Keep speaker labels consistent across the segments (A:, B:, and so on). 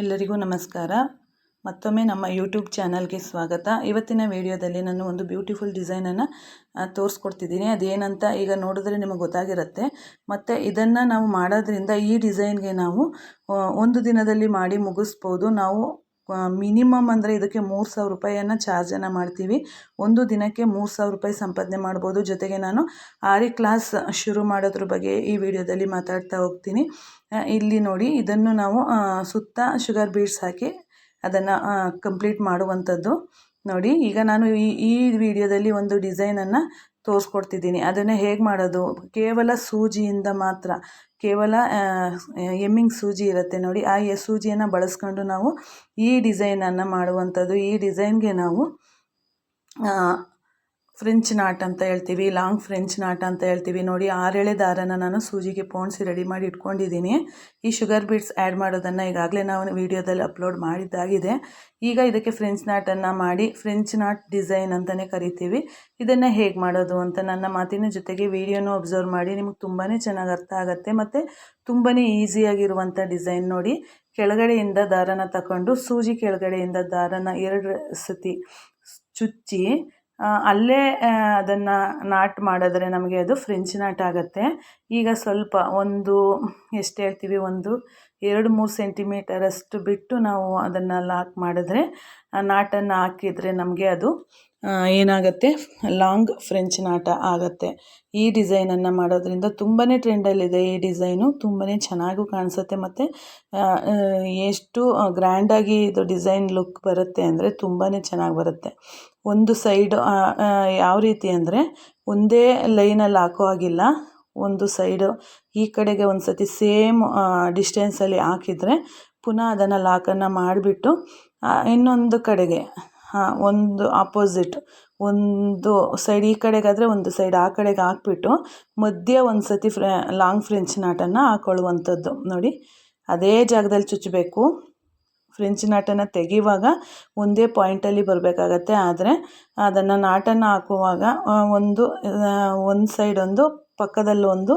A: ಎಲ್ಲರಿಗೂ ನಮಸ್ಕಾರ. ಮತ್ತೊಮ್ಮೆ ನಮ್ಮ ಯೂಟ್ಯೂಬ್ ಚಾನಲ್ಗೆ ಸ್ವಾಗತ. ಇವತ್ತಿನ ವಿಡಿಯೋದಲ್ಲಿ ನಾನು ಒಂದು ಬ್ಯೂಟಿಫುಲ್ ಡಿಸೈನನ್ನು ತೋರಿಸ್ಕೊಡ್ತಿದ್ದೀನಿ. ಅದೇನಂತ ಈಗ ನೋಡಿದ್ರೆ ನಿಮಗೆ ಗೊತ್ತಾಗಿರುತ್ತೆ. ಮತ್ತು ಇದನ್ನು ನಾವು ಮಾಡೋದ್ರಿಂದ ಈ ಡಿಸೈನ್ಗೆ ನಾವು ಒಂದು ದಿನದಲ್ಲಿ ಮಾಡಿ ಮುಗಿಸ್ಬೋದು. ನಾವು ಮಿನಿಮಮ್ ಅಂದರೆ ಇದಕ್ಕೆ ಮೂರು ಸಾವಿರ ರೂಪಾಯಿಯನ್ನು ಚಾರ್ಜನ್ನು ಮಾಡ್ತೀವಿ. ಒಂದು ದಿನಕ್ಕೆ ಮೂರು ಸಾವಿರ ರೂಪಾಯಿ ಸಂಪಾದನೆ ಮಾಡ್ಬೋದು. ಜೊತೆಗೆ ನಾನು ಆರಿ ಕ್ಲಾಸ್ ಶುರು ಮಾಡೋದ್ರ ಬಗ್ಗೆ ಈ ವಿಡಿಯೋದಲ್ಲಿ ಮಾತಾಡ್ತಾ ಹೋಗ್ತೀನಿ. ಇಲ್ಲಿ ನೋಡಿ, ಇದನ್ನು ನಾವು ಸುತ್ತ ಶುಗರ್ ಬೀಡ್ಸ್ ಹಾಕಿ ಅದನ್ನು ಕಂಪ್ಲೀಟ್ ಮಾಡುವಂಥದ್ದು. ನೋಡಿ, ಈಗ ನಾನು ಈ ಈ ವಿಡಿಯೋದಲ್ಲಿ ಒಂದು ಡಿಸೈನನ್ನು ತೋರಿಸ್ಕೊಡ್ತಿದ್ದೀನಿ. ಅದನ್ನು ಹೇಗೆ ಮಾಡೋದು? ಕೇವಲ ಸೂಜಿಯಿಂದ ಮಾತ್ರ. ಕೇವಲ ಎಮ್ಮಿಂಗ್ ಸೂಜಿ ಇರುತ್ತೆ ನೋಡಿ. ಆ ಸೂಜಿಯನ್ನು ಬಳಸ್ಕೊಂಡು ನಾವು ಈ ಡಿಸೈನನ್ನು ಮಾಡುವಂಥದ್ದು. ಈ ಡಿಸೈನ್ಗೆ ನಾವು ಫ್ರೆಂಚ್ ನಾಟ್ ಅಂತ ಹೇಳ್ತೀವಿ, ಲಾಂಗ್ ಫ್ರೆಂಚ್ ನಾಟ್ ಅಂತ ಹೇಳ್ತೀವಿ. ನೋಡಿ ಆರೆಳೆ ದಾರನ ನಾನು ಸೂಜಿಗೆ ಪೋಣಿಸಿ ರೆಡಿ ಮಾಡಿ ಇಟ್ಕೊಂಡಿದ್ದೀನಿ. ಈ ಶುಗರ್ ಬೀಡ್ಸ್ ಆ್ಯಡ್ ಮಾಡೋದನ್ನು ಈಗಾಗಲೇ ನಾವು ವಿಡಿಯೋದಲ್ಲಿ ಅಪ್ಲೋಡ್ ಮಾಡಿದ್ದಾಗಿದೆ. ಈಗ ಇದಕ್ಕೆ ಫ್ರೆಂಚ್ ನಾಟನ್ನು ಮಾಡಿ, ಫ್ರೆಂಚ್ ನಾಟ್ ಡಿಸೈನ್ ಅಂತಲೇ ಕರಿತೀವಿ. ಇದನ್ನು ಹೇಗೆ ಮಾಡೋದು ಅಂತ ನನ್ನ ಮಾತಿನ ಜೊತೆಗೆ ವಿಡಿಯೋನೂ ಅಬ್ಸರ್ವ್ ಮಾಡಿ, ನಿಮಗೆ ತುಂಬಾ ಚೆನ್ನಾಗಿ ಅರ್ಥ ಆಗುತ್ತೆ. ಮತ್ತು ತುಂಬಾ ಈಸಿಯಾಗಿರುವಂಥ ಡಿಸೈನ್ ನೋಡಿ, ಕೆಳಗಡೆಯಿಂದ ದಾರನ ತಗೊಂಡು ಸೂಜಿ ಕೆಳಗಡೆಯಿಂದ ದಾರನ ಎರಡು ಸತಿ ಚುಚ್ಚಿ ಅಲ್ಲೇ ಅದನ್ನು ನಾಟ್ ಮಾಡಿದ್ರೆ ನಮಗೆ ಅದು ಫ್ರೆಂಚ್ ನಾಟ್ ಆಗುತ್ತೆ. ಈಗ ಸ್ವಲ್ಪ ಒಂದು, ಎಷ್ಟು ಹೇಳ್ತೀವಿ, ಒಂದು, ಎರಡು, ಮೂರು ಸೆಂಟಿಮೀಟರಷ್ಟು ಬಿಟ್ಟು ನಾವು ಅದನ್ನು ಲಾಕ್ ಮಾಡಿದ್ರೆ ನಾಟನ್ನು ಹಾಕಿದರೆ ನಮಗೆ ಅದು ಏನಾಗುತ್ತೆ? ಲಾಂಗ್ ಫ್ರೆಂಚ್ ನಾಟ ಆಗುತ್ತೆ. ಈ ಡಿಸೈನನ್ನು ಮಾಡೋದ್ರಿಂದ ತುಂಬಾ ಟ್ರೆಂಡಲ್ಲಿದೆ ಈ ಡಿಸೈನು ತುಂಬಾ ಚೆನ್ನಾಗೂ ಕಾಣಿಸುತ್ತೆ ಮತ್ತು ಎಷ್ಟು ಗ್ರ್ಯಾಂಡಾಗಿ ಇದು ಡಿಸೈನ್ ಲುಕ್ ಬರುತ್ತೆ ಅಂದರೆ ತುಂಬಾ ಚೆನ್ನಾಗಿ ಬರುತ್ತೆ. ಒಂದು ಸೈಡ್ ಯಾವ ರೀತಿ ಅಂದರೆ ಒಂದೇ ಲೈನಲ್ಲಿ ಹಾಕೋ ಹಾಗಿಲ್ಲ. ಒಂದು ಸೈಡು ಈ ಕಡೆಗೆ ಒಂದು ಸತಿ ಸೇಮ್ ಡಿಸ್ಟೆನ್ಸಲ್ಲಿ ಹಾಕಿದರೆ ಪುನಃ ಅದನ್ನು ಲಾಕನ್ನು ಮಾಡಿಬಿಟ್ಟು ಇನ್ನೊಂದು ಕಡೆಗೆ ಹಾಂ, ಒಂದು ಆಪೋಸಿಟ್ ಒಂದು ಸೈಡ್ ಈ ಕಡೆಗಾದರೆ ಒಂದು ಸೈಡ್ ಆ ಕಡೆಗೆ ಹಾಕ್ಬಿಟ್ಟು ಮಧ್ಯೆ ಒಂದು ಸತಿ ಫ್ರೆ ಲಾಂಗ್ ಫ್ರೆಂಚ್ ನಾಟನ್ನು ಹಾಕ್ಕೊಳ್ಳುವಂಥದ್ದು ನೋಡಿ, ಅದೇ ಜಾಗದಲ್ಲಿ ಚುಚ್ಚಬೇಕು. ಫ್ರೆಂಚ್ ನಾಟನ್ನು ತೆಗೆಯುವಾಗ ಒಂದೇ ಪಾಯಿಂಟಲ್ಲಿ ಬರಬೇಕಾಗತ್ತೆ. ಆದರೆ, ಅದನ್ನು ನಾಟನ್ನು ಹಾಕುವಾಗ ಒಂದು ಒಂದು ಸೈಡ್ ಒಂದು ಪಕ್ಕದಲ್ಲೊಂದು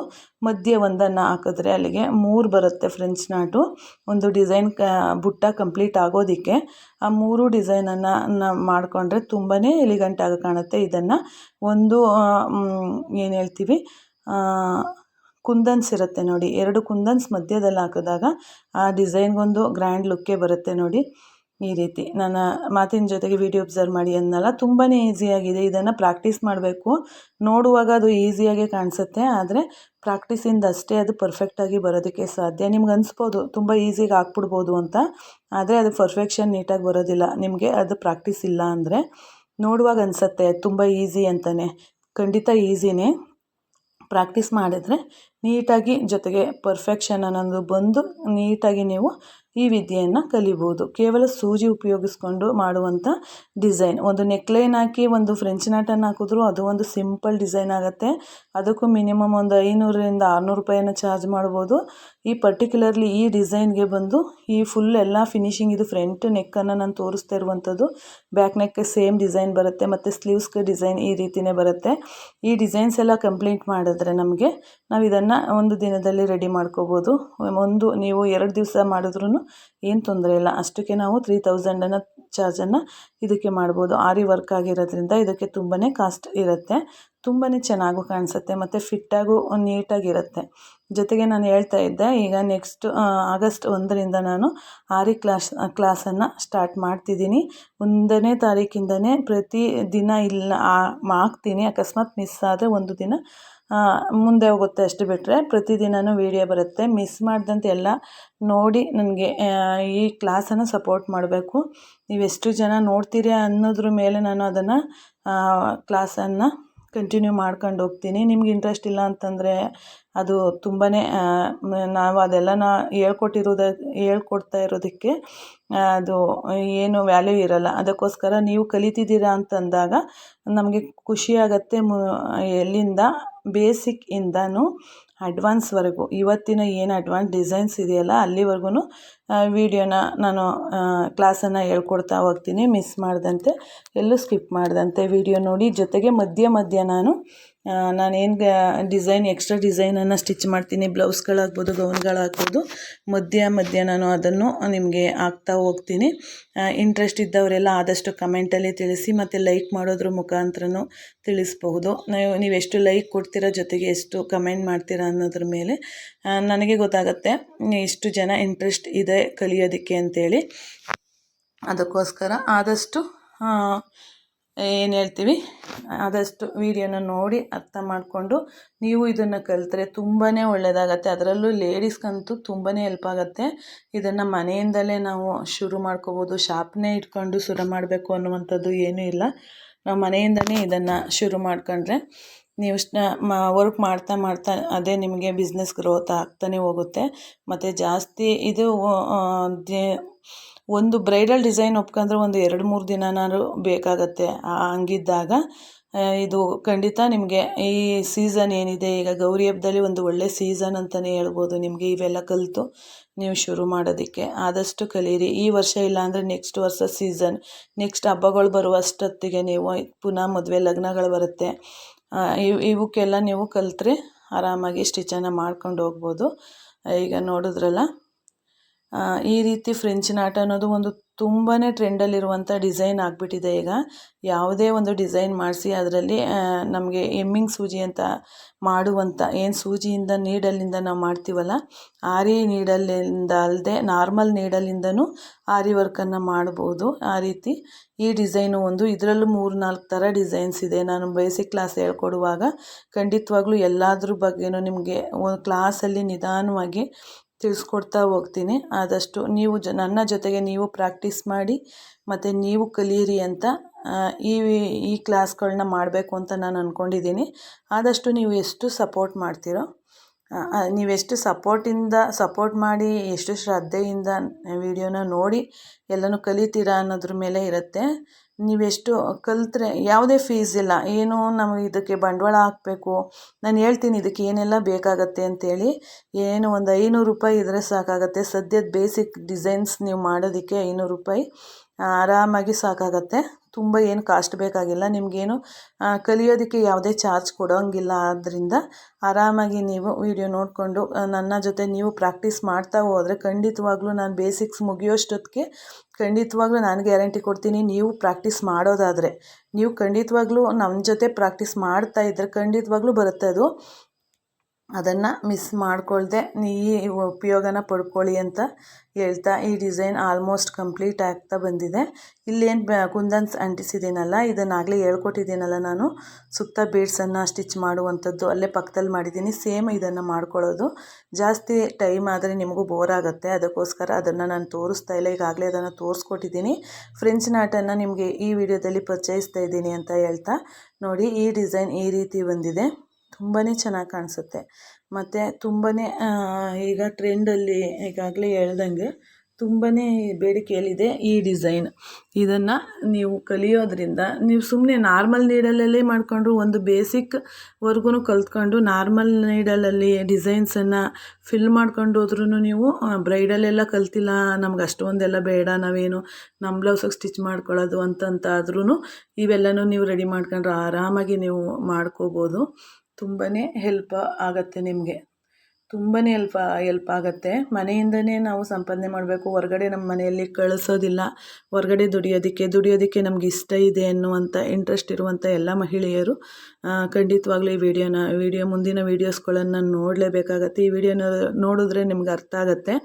A: ಮಧ್ಯೆ ಒಂದನ್ನು ಹಾಕಿದ್ರೆ ಅಲ್ಲಿಗೆ ಮೂರು ಬರುತ್ತೆ ಫ್ರೆಂಚ್ ನಾಟು. ಒಂದು ಡಿಸೈನ್ ಕ ಬುಟ್ಟ ಕಂಪ್ಲೀಟ್ ಆಗೋದಕ್ಕೆ ಆ ಮೂರು ಡಿಸೈನನ್ನು ನಾವು ಮಾಡಿಕೊಂಡ್ರೆ ತುಂಬಾ ಎಲಿಗಂಟಾಗಿ ಕಾಣುತ್ತೆ. ಇದನ್ನು ಒಂದು ಏನು ಹೇಳ್ತೀವಿ ಕುಂದನ್ಸ್ ಇರುತ್ತೆ ನೋಡಿ. ಎರಡು ಕುಂದನ್ಸ್ ಮಧ್ಯದಲ್ಲಿ ಹಾಕಿದಾಗ ಆ ಡಿಸೈನ್ಗೊಂದು ಗ್ರ್ಯಾಂಡ್ ಲುಕ್ಕೇ ಬರುತ್ತೆ ನೋಡಿ. ಈ ರೀತಿ ನನ್ನ ಮಾತಿನ ಜೊತೆಗೆ ವಿಡಿಯೋ ಅಬ್ಸರ್ವ್ ಮಾಡಿ ಅಂದಲ್ಲ ತುಂಬಾ ಈಸಿಯಾಗಿದೆ ಇದನ್ನು ಪ್ರಾಕ್ಟೀಸ್ ಮಾಡಬೇಕು. ನೋಡುವಾಗ ಅದು ಈಸಿಯಾಗೇ ಕಾಣಿಸುತ್ತೆ, ಆದರೆ ಪ್ರಾಕ್ಟೀಸಿಂದ ಅಷ್ಟೇ ಅದು ಪರ್ಫೆಕ್ಟಾಗಿ ಬರೋದಕ್ಕೆ ಸಾಧ್ಯ. ನಿಮ್ಗೆ ಅನಿಸ್ಬೋದು, ತುಂಬ ಈಸಿಯಾಗಿ ಹಾಕ್ಬಿಡ್ಬೋದು ಅಂತ, ಆದರೆ ಅದು ಪರ್ಫೆಕ್ಷನ್ ನೀಟಾಗಿ ಬರೋದಿಲ್ಲ. ನಿಮಗೆ ಅದು ಪ್ರಾಕ್ಟೀಸ್ ಇಲ್ಲ ಅಂದರೆ ನೋಡುವಾಗ ಅನಿಸುತ್ತೆ, ತುಂಬ ಈಸಿ ಅಂತಲೇ ಖಂಡಿತ ಈಸಿನೇ ಪ್ರಾಕ್ಟೀಸ್ ಮಾಡಿದರೆ ನೀಟಾಗಿ ಜೊತೆಗೆ ಪರ್ಫೆಕ್ಷನ್ ಅನ್ನೋದು ಬಂದು ನೀಟಾಗಿ ನೀವು ಈ ವಿದ್ಯೆಯನ್ನು ಕಲಿಬೋದು. ಕೇವಲ ಸೂಜಿ ಉಪಯೋಗಿಸ್ಕೊಂಡು ಮಾಡುವಂಥ ಡಿಸೈನ್. ಒಂದು ನೆಕ್ಲೈನ್ ಹಾಕಿ ಒಂದು ಫ್ರೆಂಚ್ ನಾಟನ್ನು ಹಾಕಿದ್ರು ಅದು ಒಂದು ಸಿಂಪಲ್ ಡಿಸೈನ್ ಆಗುತ್ತೆ. ಅದಕ್ಕೂ ಮಿನಿಮಮ್ ಒಂದು ಐನೂರರಿಂದ ಆರುನೂರು ರೂಪಾಯಿನ ಚಾರ್ಜ್ ಮಾಡ್ಬೋದು. ಈ ಪರ್ಟಿಕ್ಯುಲರ್ಲಿ ಈ ಡಿಸೈನ್ಗೆ ಬಂದು ಈ ಫುಲ್ ಎಲ್ಲ ಫಿನಿಶಿಂಗ್ ಇದು ಫ್ರಂಟ್ ನೆಕ್ಕನ್ನು ನಾನು ತೋರಿಸ್ತಾ ಇರುವಂಥದ್ದು. ಬ್ಯಾಕ್ ನೆಕ್ಗೆ ಸೇಮ್ ಡಿಸೈನ್ ಬರುತ್ತೆ, ಮತ್ತು ಸ್ಲೀವ್ಸ್ಗೆ ಡಿಸೈನ್ ಈ ರೀತಿಯೇ ಬರುತ್ತೆ. ಈ ಡಿಸೈನ್ಸ್ ಎಲ್ಲ ಕಂಪ್ಲೀಟ್ ಮಾಡಿದ್ರೆ ನಮಗೆ ನಾವು ಇದನ್ನು ಒಂದು ದಿನದಲ್ಲಿ ರೆಡಿ ಮಾಡ್ಕೋಬೋದು. ಒಂದು ನೀವು ಎರಡು ದಿವಸ ಮಾಡಿದ್ರೂ ಏನು ತೊಂದರೆ ಇಲ್ಲ. ಅಷ್ಟಕ್ಕೆ ನಾವು ತ್ರೀ ತೌಸಂಡನ್ನು ಚಾರ್ಜನ್ನು ಇದಕ್ಕೆ ಮಾಡ್ಬೋದು. ಆರಿ ವರ್ಕ್ ಆಗಿರೋದ್ರಿಂದ ಇದಕ್ಕೆ ತುಂಬಾ ಕಾಸ್ಟ್ ಇರುತ್ತೆ. ತುಂಬಾ ಚೆನ್ನಾಗೂ ಕಾಣಿಸುತ್ತೆ ಮತ್ತು ಫಿಟ್ಟಾಗೂ ನೀಟಾಗಿರುತ್ತೆ ಜೊತೆಗೆ ನಾನು ಹೇಳ್ತಾ ಇದ್ದೆ, ಈಗ ನೆಕ್ಸ್ಟ್ ಆಗಸ್ಟ್ ಒಂದರಿಂದ ನಾನು ಆರಿ ಕ್ಲಾಸ್ ಕ್ಲಾಸನ್ನು ಸ್ಟಾರ್ಟ್ ಮಾಡ್ತಿದ್ದೀನಿ. ಒಂದನೇ ತಾರೀಕಿಂದನೇ ಪ್ರತಿ ದಿನ ಇಲ್ಲ ಹಾಕ್ತೀನಿ. ಅಕಸ್ಮಾತ್ ಮಿಸ್ ಆದರೆ ಒಂದು ದಿನ ಮುಂದೆ ಹೋಗುತ್ತೆ ಅಷ್ಟು ಬಿಟ್ಟರೆ ಪ್ರತಿದಿನವೂ ವೀಡಿಯೋ ಬರುತ್ತೆ. ಮಿಸ್ ಮಾಡಿದಂತೆ ಎಲ್ಲ ನೋಡಿ ನನಗೆ ಈ ಕ್ಲಾಸನ್ನು ಸಪೋರ್ಟ್ ಮಾಡಬೇಕು. ನೀವೆಷ್ಟು ಜನ ನೋಡ್ತೀರಿ ಅನ್ನೋದ್ರ ಮೇಲೆ ನಾನು ಅದನ್ನು ಕ್ಲಾಸನ್ನು ಕಂಟಿನ್ಯೂ ಮಾಡ್ಕೊಂಡು ಹೋಗ್ತೀನಿ. ನಿಮ್ಗೆ ಇಂಟ್ರೆಸ್ಟ್ ಇಲ್ಲ ಅಂತಂದರೆ ಅದು ತುಂಬಾ ನಾವು ಅದೆಲ್ಲನ ಹೇಳ್ಕೊಟ್ಟಿರೋದ, ಹೇಳ್ಕೊಡ್ತಾ ಇರೋದಕ್ಕೆ ಅದು ಏನು ವ್ಯಾಲ್ಯೂ ಇರಲ್ಲ. ಅದಕ್ಕೋಸ್ಕರ ನೀವು ಕಲಿತಿದ್ದೀರಾ ಅಂತಂದಾಗ ನಮಗೆ ಖುಷಿಯಾಗತ್ತೆ ಮು, ಎಲ್ಲಿಂದ? ಬೇಸಿಕ್ ಇಂದನೂ ಅಡ್ವಾನ್ಸ್ವರೆಗೂ. ಇವತ್ತಿನ ಏನು ಅಡ್ವಾನ್ಸ್ ಡಿಸೈನ್ಸ್ ಇದೆಯಲ್ಲ ಅಲ್ಲಿವರೆಗೂ ವಿಡಿಯೋನ ನಾನು ಕ್ಲಾಸನ್ನು ಹೇಳ್ಕೊಡ್ತಾ ಹೋಗ್ತೀನಿ. ಮಿಸ್ ಮಾಡಿದಂತೆ, ಎಲ್ಲೂ ಸ್ಕಿಪ್ ಮಾಡಿದಂತೆ ವಿಡಿಯೋ ನೋಡಿ. ಜೊತೆಗೆ ಮಧ್ಯ ಮಧ್ಯ ನಾನು ನಾನೇನು ಡಿಸೈನ್ ಎಕ್ಸ್ಟ್ರಾ ಡಿಸೈನನ್ನು ಸ್ಟಿಚ್ ಮಾಡ್ತೀನಿ. ಬ್ಲೌಸ್ಗಳಾಗ್ಬೋದು, ಗೌನ್ಗಳಾಗ್ಬೋದು. ಮಧ್ಯ ಮಧ್ಯ ನಾನು ಅದನ್ನು ನಿಮಗೆ ಹಾಕ್ತಾ ಹೋಗ್ತೀನಿ. ಇಂಟ್ರೆಸ್ಟ್ ಇದ್ದವರೆಲ್ಲ ಆದಷ್ಟು ಕಮೆಂಟಲ್ಲಿ ತಿಳಿಸಿ, ಮತ್ತು ಲೈಕ್ ಮಾಡೋದ್ರ ಮುಖಾಂತರನೂ ತಿಳಿಸ್ಬಹುದು. ನೀವು ನೀವು ಎಷ್ಟು ಲೈಕ್ ಕೊಡ್ತೀರಾ ಜೊತೆಗೆ ಎಷ್ಟು ಕಮೆಂಟ್ ಮಾಡ್ತೀರಾ ಅನ್ನೋದ್ರ ಮೇಲೆ ನನಗೆ ಗೊತ್ತಾಗುತ್ತೆ. ಎಷ್ಟು ಜನ ಇಂಟ್ರೆಸ್ಟ್ ಇದೆ ಕಲಿಯೋದಕ್ಕೆ ಅಂತೇಳಿ. ಅದಕ್ಕೋಸ್ಕರ ಆದಷ್ಟು ಏನು ಹೇಳ್ತೀವಿ? ಆದಷ್ಟು ವೀಡಿಯೋನ ನೋಡಿ ಅರ್ಥ ಮಾಡಿಕೊಂಡು ನೀವು ಇದನ್ನು ಕಲಿತ್ರೆ ತುಂಬಾ ಒಳ್ಳೆಯದಾಗತ್ತೆ ಅದರಲ್ಲೂ ಲೇಡೀಸ್ಗಂತೂ ತುಂಬಾ ಹೆಲ್ಪ್ ಆಗುತ್ತೆ. ಇದನ್ನು ಮನೆಯಿಂದಲೇ ನಾವು ಶುರು ಮಾಡ್ಕೋಬೋದು. ಶಾಪ್ನೇ ಇಟ್ಕೊಂಡು ಶುರು ಮಾಡಬೇಕು ಅನ್ನುವಂಥದ್ದು ಏನೂ ಇಲ್ಲ. ನಾವು ಮನೆಯಿಂದಲೇ ಇದನ್ನು ಶುರು ಮಾಡ್ಕೊಂಡ್ರೆ ನೀವು ವರ್ಕ್ ಮಾಡ್ತಾ ಮಾಡ್ತಾ ಅದೇ ನಿಮಗೆ ಬಿಸ್ನೆಸ್ ಗ್ರೋತ್ ಆಗ್ತಾನೆ ಹೋಗುತ್ತೆ. ಮತ್ತು ಜಾಸ್ತಿ ಇದು ಒಂದು ಬ್ರೈಡಲ್ ಡಿಸೈನ್ ಒಪ್ಕೊಂಡ್ರೆ ಒಂದು ಎರಡು ಮೂರು ದಿನನಾದ್ರು ಬೇಕಾಗತ್ತೆ ಹಂಗಿದ್ದಾಗ ಇದು ಖಂಡಿತ ನಿಮಗೆ ಈ ಸೀಸನ್ ಏನಿದೆ, ಈಗ ಗೌರಿ ಹಬ್ಬದಲ್ಲಿ ಒಂದು ಒಳ್ಳೆ ಸೀಸನ್ ಅಂತಲೇ ಹೇಳ್ಬೋದು ನಿಮಗೆ, ಇವೆಲ್ಲ ಕಲಿತು ನೀವು ಶುರು ಮಾಡೋದಕ್ಕೆ. ಆದಷ್ಟು ಕಲೀರಿ. ಈ ವರ್ಷ ಇಲ್ಲಾಂದರೆ ನೆಕ್ಸ್ಟ್ ವರ್ಷ ಸೀಸನ್. ನೆಕ್ಸ್ಟ್ ಹಬ್ಬಗಳು ಬರುವಷ್ಟೊತ್ತಿಗೆ ನೀವು ಪುನಃ ಮದುವೆ ಲಗ್ನಗಳು ಬರುತ್ತೆ. ಇವು ಇವಕ್ಕೆಲ್ಲ ನೀವು ಕಲಿತ್ರೆ ಆರಾಮಾಗಿ ಸ್ಟಿಚನ್ನು ಮಾಡ್ಕೊಂಡು ಹೋಗ್ಬೋದು. ಈಗ ನೋಡಿದ್ರಲ್ಲ ಈ ರೀತಿ ಫ್ರೆಂಚ್ ನಾಟ್ ಅನ್ನೋದು ಒಂದು ತುಂಬಾ ಟ್ರೆಂಡಲ್ಲಿರುವಂಥ ಡಿಸೈನ್ ಆಗಿಬಿಟ್ಟಿದೆ ಈಗ. ಯಾವುದೇ ಒಂದು ಡಿಸೈನ್ ಮಾಡಿಸಿ ಅದರಲ್ಲಿ ನಮಗೆ ಎಮ್ಮಿಂಗ್ ಸೂಜಿ ಅಂತ ಮಾಡುವಂಥ ಏನು ಸೂಜಿಯಿಂದ ನೀಡಲ್ಲಿಂದ ನಾವು ಮಾಡ್ತೀವಲ್ಲ, ಆರಿ ನೀಡಲ್ಲಿಂದ ಅಲ್ಲದೆ ನಾರ್ಮಲ್ ನೀಡಲಿಂದನೂ ಆರಿ ವರ್ಕನ್ನು ಮಾಡ್ಬೋದು. ಆ ರೀತಿ ಈ ಡಿಸೈನು ಒಂದು ಇದರಲ್ಲೂ ಮೂರು ನಾಲ್ಕು ಥರ ಡಿಸೈನ್ಸ್ ಇದೆ. ನಾನು ಬೇಸಿಕ್ ಕ್ಲಾಸ್ ಹೇಳ್ಕೊಡುವಾಗ ಖಂಡಿತವಾಗ್ಲೂ ಎಲ್ಲದ್ರ ಬಗ್ಗೆನೂ ನಿಮಗೆ ಒಂದು ಕ್ಲಾಸಲ್ಲಿ ನಿಧಾನವಾಗಿ ತಿಳಿಸ್ಕೊಡ್ತಾ ಹೋಗ್ತೀನಿ. ಆದಷ್ಟು ನೀವು ಜ, ನನ್ನ ಜೊತೆಗೆ ನೀವು ಪ್ರಾಕ್ಟೀಸ್ ಮಾಡಿ, ಮತ್ತು ನೀವು ಕಲಿಯಿರಿ ಅಂತ ಈ ಈ ಕ್ಲಾಸ್ಗಳನ್ನ ಮಾಡಬೇಕು ಅಂತ ನಾನು ಅಂದ್ಕೊಂಡಿದ್ದೀನಿ ಆದಷ್ಟು ನೀವು ಎಷ್ಟು ಸಪೋರ್ಟ್ ಮಾಡ್ತೀರೋ ನೀವೆಷ್ಟು ಸಪೋರ್ಟಿಂದ, ಸಪೋರ್ಟ್ ಮಾಡಿ, ಎಷ್ಟು ಶ್ರದ್ಧೆಯಿಂದ ವೀಡಿಯೋನ ನೋಡಿ ಎಲ್ಲನೂ ಕಲಿತೀರಾ ಅನ್ನೋದ್ರ ಮೇಲೆ ಇರುತ್ತೆ. ನೀವೆಷ್ಟು ಕಲಿತ್ರೆ ಯಾವುದೇ ಫೀಸ್ ಇಲ್ಲ. ಏನು ನಮಗೆ ಇದಕ್ಕೆ ಬಂಡವಾಳ ಹಾಕಬೇಕು. ನಾನು ಹೇಳ್ತೀನಿ, ಇದಕ್ಕೆ ಏನೆಲ್ಲ ಬೇಕಾಗತ್ತೆ ಅಂತೇಳಿ. ಏನು ಒಂದು ಐನೂರು ರೂಪಾಯಿ ಇದ್ದರೆ ಸಾಕಾಗತ್ತೆ. ಸದ್ಯದ ಬೇಸಿಕ್ ಡಿಸೈನ್ಸ್ ನೀವು ಮಾಡೋದಕ್ಕೆ ಐನೂರು ರೂಪಾಯಿ. ಆರಾಮಾಗಿ ಸಾಕಾಗತ್ತೆ. ತುಂಬ ಏನು ಕಾಸ್ಟ್ ಬೇಕಾಗಿಲ್ಲ. ನಿಮಗೇನು ಕಲಿಯೋದಕ್ಕೆ ಯಾವುದೇ ಚಾರ್ಜ್ ಕೊಡೋಂಗಿಲ್ಲ. ಆದ್ದರಿಂದ ಆರಾಮಾಗಿ ನೀವು ವಿಡಿಯೋ ನೋಡಿಕೊಂಡು ನನ್ನ ಜೊತೆ ನೀವು ಪ್ರಾಕ್ಟೀಸ್ ಮಾಡ್ತಾ ಹೋದರೆ ಖಂಡಿತವಾಗ್ಲೂ ನಾನು ಬೇಸಿಕ್ಸ್ ಮುಗಿಯೋಷ್ಟೊತ್ತಿಗೆ ಖಂಡಿತವಾಗ್ಲೂ ನಾನು ಗ್ಯಾರಂಟಿ ಕೊಡ್ತೀನಿ. ನೀವು ಪ್ರಾಕ್ಟೀಸ್ ಮಾಡೋದಾದರೆ, ನೀವು ಖಂಡಿತವಾಗ್ಲೂ ನಮ್ಮ ಜೊತೆ ಪ್ರಾಕ್ಟೀಸ್ ಮಾಡ್ತಾ ಇದ್ದರೆ ಖಂಡಿತವಾಗ್ಲೂ ಬರುತ್ತೆ ಅದು. ಅದನ್ನು ಮಿಸ್ ಮಾಡಿಕೊಳ್ದೆ ಈ ಉಪಯೋಗನ ಪಡ್ಕೊಳ್ಳಿ ಅಂತ ಹೇಳ್ತಾ ಈ ಡಿಸೈನ್ ಆಲ್ಮೋಸ್ಟ್ ಕಂಪ್ಲೀಟ್ ಆಗ್ತಾ ಬಂದಿದೆ. ಇಲ್ಲೇನು ಬ, ಕುಂದನ್ಸ್ ಅಂಟಿಸಿದ್ದೀನಲ್ಲ ಇದನ್ನಾಗಲೇ ಹೇಳ್ಕೊಟ್ಟಿದ್ದೀನಲ್ಲ ನಾನು. ಸುತ್ತ ಬೀಡ್ಸನ್ನು ಸ್ಟಿಚ್ ಮಾಡುವಂಥದ್ದು ಅಲ್ಲೇ ಪಕ್ಕದಲ್ಲಿ ಮಾಡಿದ್ದೀನಿ ಸೇಮ್ ಇದನ್ನು ಮಾಡ್ಕೊಳ್ಳೋದು ಜಾಸ್ತಿ ಟೈಮ್ ಆದರೆ ನಿಮಗೂ ಬೋರ್ ಆಗುತ್ತೆ. ಅದಕ್ಕೋಸ್ಕರ ಅದನ್ನು ನಾನು ತೋರಿಸ್ತಾ ಇಲ್ಲ. ಈಗಾಗಲೇ ಅದನ್ನು ತೋರಿಸ್ಕೊಟ್ಟಿದ್ದೀನಿ ಫ್ರೆಂಚ್ ನಾಟನ್ನು ನಿಮಗೆ ಈ ವಿಡಿಯೋದಲ್ಲಿ ಪರಿಚಯಿಸ್ತಾ ಇದ್ದೀನಿ ಅಂತ ಹೇಳ್ತಾ. ನೋಡಿ, ಈ ಡಿಸೈನ್ ಈ ರೀತಿ ಬಂದಿದೆ. ತುಂಬಾ ಚೆನ್ನಾಗಿ ಕಾಣಿಸುತ್ತೆ. ಮತ್ತು ತುಂಬಾ ಈಗ ಟ್ರೆಂಡಲ್ಲಿ ಈಗಾಗಲೇ ಹೇಳ್ದಂಗೆ ತುಂಬಾ ಬೇಡಿಕೆಯಲ್ಲಿದೆ ಈ ಡಿಸೈನ್. ಇದನ್ನು ನೀವು ಕಲಿಯೋದ್ರಿಂದ, ನೀವು ಸುಮ್ಮನೆ ನಾರ್ಮಲ್ ನೀಡಲಲ್ಲೇ ಮಾಡಿಕೊಂಡು ಒಂದು ಬೇಸಿಕ್ವರೆಗೂ ಕಲ್ತ್ಕೊಂಡು ನಾರ್ಮಲ್ ನೀಡಲಲ್ಲಿ ಡಿಸೈನ್ಸನ್ನು ಫಿಲ್ ಮಾಡ್ಕೊಂಡು ಹೋದ್ರೂ ನೀವು ಬ್ರೈಡಲೆಲ್ಲ ಕಲ್ತಿಲ್ಲ, ನಮ್ಗೆ ಅಷ್ಟೊಂದೆಲ್ಲ ಬೇಡ, ನಾವೇನು ನಮ್ಮ ಬ್ಲೌಸಿಗೆ ಸ್ಟಿಚ್ ಮಾಡ್ಕೊಳ್ಳೋದು ಅಂತಂತಾದ್ರೂ ಇವೆಲ್ಲನೂ ನೀವು ರೆಡಿ ಮಾಡ್ಕೊಂಡ್ರೆ ಆರಾಮಾಗಿ ನೀವು ಮಾಡ್ಕೋಬೋದು. ತುಂಬಾ ಹೆಲ್ಪ್ ಆಗುತ್ತೆ ನಿಮಗೆ. ತುಂಬಾ ಹೆಲ್ಪ್ ಹೆಲ್ಪ್ ಆಗುತ್ತೆ. ಮನೆಯಿಂದಲೇ ನಾವು ಸಂಪಾದನೆ ಮಾಡಬೇಕು. ಹೊರ್ಗಡೆ ನಮ್ಮ ಮನೆಯಲ್ಲಿ ಕಳಿಸೋದಿಲ್ಲ. ಹೊರಗಡೆ ದುಡಿಯೋದಕ್ಕೆ ದುಡಿಯೋದಕ್ಕೆ ನಮ್ಗೆ ಇಷ್ಟ ಇದೆ ಅನ್ನುವಂಥ ಇಂಟ್ರೆಸ್ಟ್ ಇರುವಂಥ ಎಲ್ಲ ಮಹಿಳೆಯರು ಖಂಡಿತವಾಗ್ಲೂ ಈ ವಿಡಿಯೋನ ವಿಡಿಯೋ ಮುಂದಿನ ವೀಡಿಯೋಸ್ಗಳನ್ನು ನೋಡಲೇಬೇಕಾಗತ್ತೆ. ಈ ವಿಡಿಯೋನ ನೋಡಿದ್ರೆ ನಿಮ್ಗೆ ಅರ್ಥ ಆಗುತ್ತೆ.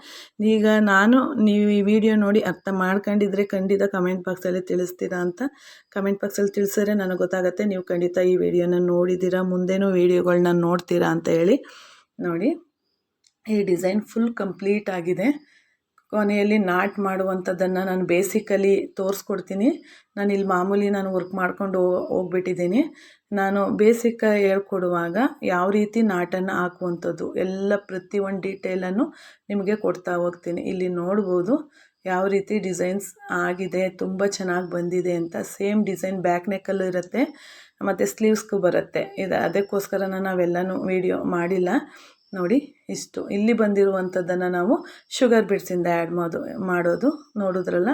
A: ಈಗ ನಾನು, ನೀವು ಈ ವಿಡಿಯೋ ನೋಡಿ ಅರ್ಥ ಮಾಡ್ಕೊಂಡಿದ್ರೆ ಖಂಡಿತ ಕಮೆಂಟ್ ಬಾಕ್ಸಲ್ಲಿ ತಿಳಿಸ್ತೀರಾ ಅಂತ ಕಮೆಂಟ್ ಬಾಕ್ಸಲ್ಲಿ ತಿಳಿಸಿದ್ರೆ ನನಗೆ ಗೊತ್ತಾಗುತ್ತೆ. ನೀವು ಖಂಡಿತ ಈ ವಿಡಿಯೋನ ನೋಡಿದ್ದೀರಾ, ಮುಂದೇನೂ ವೀಡಿಯೋಗಳನ್ನ ನೋಡ್ತೀರಾ ಅಂತ ಹೇಳಿ. ನೋಡಿ. ಈ ಡಿಸೈನ್ ಫುಲ್ ಕಂಪ್ಲೀಟ್ ಆಗಿದೆ. ಕೊನೆಯಲ್ಲಿ ನಾಟ್ ಮಾಡುವಂಥದ್ದನ್ನು ನಾನು ಬೇಸಿಕಲಿ ತೋರಿಸ್ಕೊಡ್ತೀನಿ. ನಾನು ಇಲ್ಲಿ ಮಾಮೂಲಿ ನಾನು ವರ್ಕ್ ಮಾಡ್ಕೊಂಡು ಹೋಗ್ಬಿಟ್ಟಿದ್ದೀನಿ. ನಾನು ಬೇಸಿಕ್ ಹೇಳ್ಕೊಡುವಾಗ ಯಾವ ರೀತಿ ನಾಟನ್ನು ಹಾಕುವಂಥದ್ದು ಎಲ್ಲ ಪ್ರತಿ ಒಂದು ಡೀಟೇಲನ್ನು ನಿಮಗೆ ಕೊಡ್ತಾ ಹೋಗ್ತೀನಿ. ಇಲ್ಲಿ ನೋಡ್ಬೋದು ಯಾವ ರೀತಿ ಡಿಸೈನ್ಸ್ ಆಗಿದೆ, ತುಂಬ ಚೆನ್ನಾಗಿ ಬಂದಿದೆ ಅಂತ. ಸೇಮ್ ಡಿಸೈನ್ ಬ್ಯಾಕ್ ನೆಕ್ಕಲ್ಲೂ ಇರುತ್ತೆ, ಮತ್ತು ಸ್ಲೀವ್ಸ್ಗೂ ಬರುತ್ತೆ. ಇದು ಅದಕ್ಕೋಸ್ಕರ ನಾವೆಲ್ಲನೂ ವೀಡಿಯೋ ಮಾಡಿಲ್ಲ. ನೋಡಿ ಇಷ್ಟು. ಇಲ್ಲಿ ಬಂದಿರುವಂಥದ್ದನ್ನು ನಾವು ಶುಗರ್ ಬಿಡ್ಸಿಂದ ಆ್ಯಡ್ ಮಾಡೋದು ಮಾಡೋದು ನೋಡಿದ್ರಲ್ಲ?